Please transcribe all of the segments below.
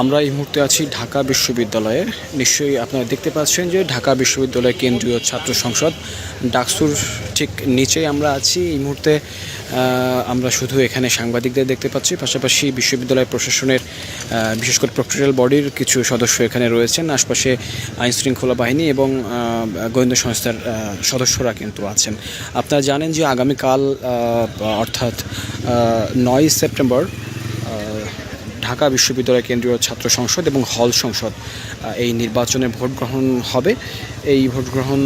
আমরা এই মুহূর্তে আছি ঢাকা বিশ্ববিদ্যালয়ে। নিশ্চয়ই আপনারা দেখতে পাচ্ছেন যে ঢাকা বিশ্ববিদ্যালয় কেন্দ্রীয় ছাত্র সংসদ ডাকসুর ঠিক নিচেই আমরা আছি। এই মুহূর্তে আমরা শুধু এখানে সাংবাদিকদের দেখতে পাচ্ছি। পাশাপাশি বিশ্ববিদ্যালয় প্রশাসনের বিশেষ করে প্রক্টোরিয়াল বডির কিছু সদস্য এখানে রয়েছেন। আশপাশে আইন শৃঙ্খলা বাহিনী এবং গোয়েন্দা সংস্থার সদস্যরা কিন্তু আছেন। আপনারা জানেন যে আগামীকাল অর্থাৎ নয় সেপ্টেম্বর ঢাকা বিশ্ববিদ্যালয় কেন্দ্রীয় ছাত্র সংসদ এবং হল সংসদ এই নির্বাচনে ভোট গ্রহণ হবে। এই ভোট গ্রহণ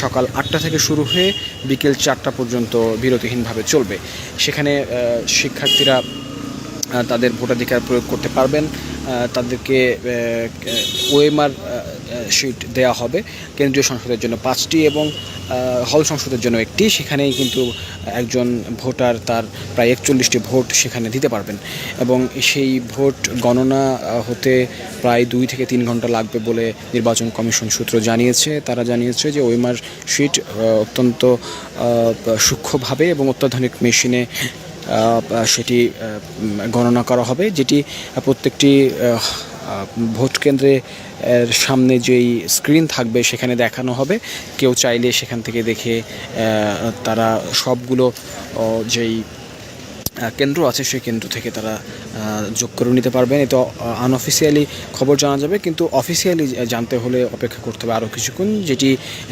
সকাল আটটা থেকে শুরু হয়ে বিকেল চারটা পর্যন্ত বিরতিহীনভাবে চলবে। সেখানে শিক্ষার্থীরা তাদের ভোটাধিকার প্রয়োগ করতে পারবেন তাদেরকে ওএমআর শিট দেওয়া হবে কেন্দ্রীয় সংসদের জন্য পাঁচটি এবং হল সংসদের জন্য একটি। সেখানেই কিন্তু একজন ভোটার তার প্রায় একচল্লিশটি ভোট সেখানে দিতে পারবেন এবং সেই ভোট গণনা হতে প্রায় দুই থেকে তিন ঘণ্টা লাগবে বলে নির্বাচন কমিশন সূত্র জানিয়েছে। তারা জানিয়েছে যে ওয়েমার আহ, অত্যন্ত সূক্ষ্মভাবে এবং অত্যাধুনিক মেশিনে সেটি গণনা করা হবে, যেটি প্রত্যেকটি ভোট কেন্দ্রে সামনে যেই স্ক্রিন থাকবে সেখানে দেখানো হবে। কেউ চাইলে সেখান থেকে দেখে তারা সবগুলো যেই কেন্দ্র আছে সেই কেন্দ্র থেকে তারা যোগ করে নিতে পারবেন। এতে আনঅফিসিয়ালি খবর জানা যাবে, কিন্তু অফিসিয়ালি জানতে হলে অপেক্ষা করতে হবে আরও কিছুক্ষণ, যেটি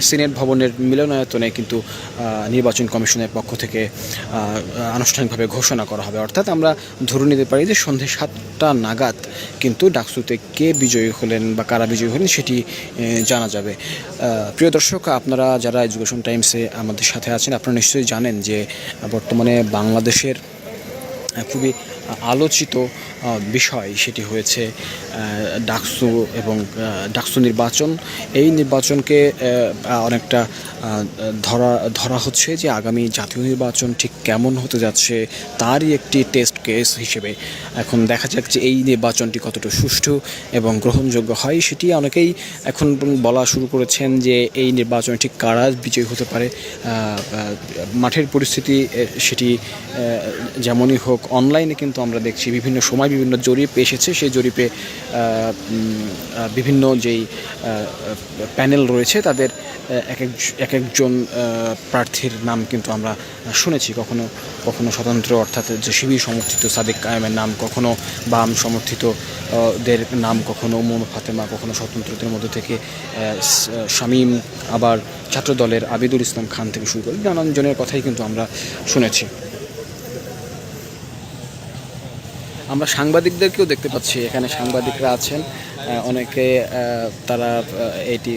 সিনেট ভবনের মিলনায়তনে কিন্তু নির্বাচন কমিশনের পক্ষ থেকে আনুষ্ঠানিকভাবে ঘোষণা করা হবে। অর্থাৎ আমরা ধরে নিতে পারি যে সন্ধে সাতটা নাগাদ কিন্তু ডাকসুতে কে বিজয়ী হলেন বা কারা বিজয়ী হলেন সেটি জানা যাবে। প্রিয় দর্শক, আপনারা যারা এডুকেশন টাইমসে আমাদের সাথে আছেন, আপনারা নিশ্চয়ই জানেন যে বর্তমানে বাংলাদেশের খুবই আলোচিত বিষয় সেটি হয়েছে ডাকসু এবং ডাকসু নির্বাচন। এই নির্বাচনকে অনেকটা ধরা ধরা হচ্ছে যে আগামী জাতীয় নির্বাচন ঠিক কেমন হতে যাচ্ছে তারই একটি টেস্ট কেস হিসেবে। এখন দেখা যাক যে এই নির্বাচনটি কতটা সুষ্ঠু এবং গ্রহণযোগ্য হয় সেটি অনেকেই এখন বলা শুরু করেছেন যে এই নির্বাচনে ঠিক কারা বিজয়ী হতে পারে। মাঠের পরিস্থিতি সেটি যেমনই হোক অনলাইনে কিন্তু আমরা দেখছি বিভিন্ন সময় বিভিন্ন জরিপ এসেছে। সেই জরিপে বিভিন্ন যেই প্যানেল রয়েছে, তাদের এক এক এক একজন প্রার্থীর নাম কিন্তু আমরা শুনেছি। কখনো কখনো স্বতন্ত্র অর্থাৎ যে শিবির সমর্থিত সাদিক কায়েমের নাম, কখনো বাম সমর্থিত দের নাম, কখনো মোহাম্মদ ফাতেমা, কখনো স্বতন্ত্রদের মধ্যে থেকে শামীম, আবার ছাত্রদলের আবিদুল ইসলাম খান থেকে শুরু করে নানান জনের কথাই কিন্তু আমরা শুনেছি। আমরা সাংবাদিকদেরকেও দেখতে পাচ্ছি এখানে সাংবাদিকরা আছেন। অনেকে তারা এটি